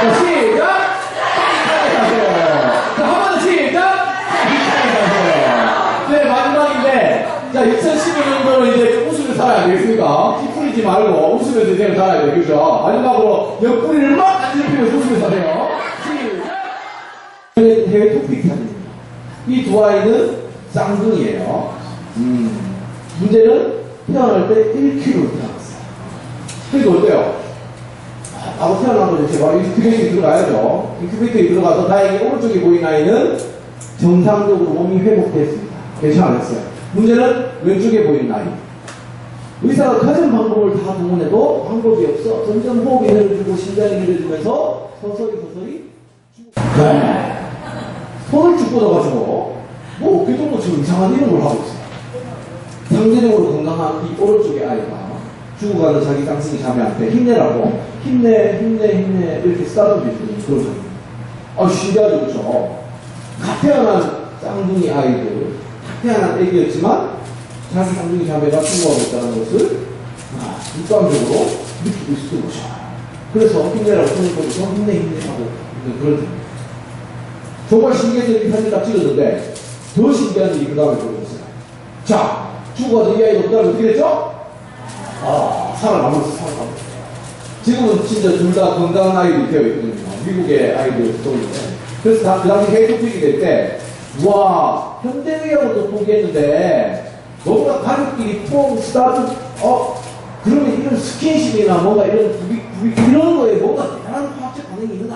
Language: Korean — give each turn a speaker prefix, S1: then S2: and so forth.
S1: 자, 시작! 짜릿하게 가세요. 자, 한 번 더 시작! 네, 마지막인데, 자, 2012년도는 이제 웃으면서 살아야 되겠습니까? 피 풀리지 말고 웃으면서 인생을 살아야 돼요. 그죠? 마지막으로 옆구리를 막 간지럽히면서 웃으면서 하세요. 시작! 해외, 토픽 사진입니다. 이 두 아이는 쌍둥이에요. 음, 문제는 태어날 때 1kg로 태어났어요. 그래도 어때요? 아, 바로 태어난 거죠. 제가 인큐베이터에 들어가야죠. 인큐베이터에 들어가서 다행히 오른쪽에 보이는 아이는 정상적으로 몸이 회복됐습니다. 괜찮았어요. 문제는 왼쪽에 보이는 아이. 의사가 가진 방법을 다 동원해도 방법이 없어. 점점 호흡이 느려지고 심장이 느려지면서 서서히 서서히. 네. 손을 쭉 뻗어가지고 뭐 어깨동무 지금 이상한 걸 하고 있어요. 상대적으로 건강한 이 오른쪽의 아이가 죽어가는 자기 쌍둥이 자매한테 힘내라고 힘내 힘내 힘내 이렇게 쓰다듬고 있더니 그러죠. 아 신기하죠 그렇죠. 갓 태어난 쌍둥이 아이들 갓 태어난 애기였지만 자기 쌍둥이 자매가 죽어가고 있다는 것을 아, 육감적으로 느끼고 있었던 거죠. 그래서 힘내라고 뻗어서 힘내 힘내 하고 있는 그런 겁니다. 정말 신기해서 이렇게 사진 딱 찍었는데 더 신기한 일이 그 다음에 벌어졌어요. 자, 죽어가서 이 아이가 그 다음에 어떻게 됐죠? 아, 살아남았어, 살아남았어. 지금은 진짜 둘 다 건강한 아이들이 되어 있거든요. 미국의 아이들 속인데. 그래서 다, 그 당시 해외토픽이 될 때, 와, 현대의학으로도 포기했는데, 뭔가 가족끼리 폼, 스타트, 어, 그러면 이런 스킨십이나 뭔가 이런 구비, 구비, 이런 거에 뭔가 대단한 화학적 반응이 있는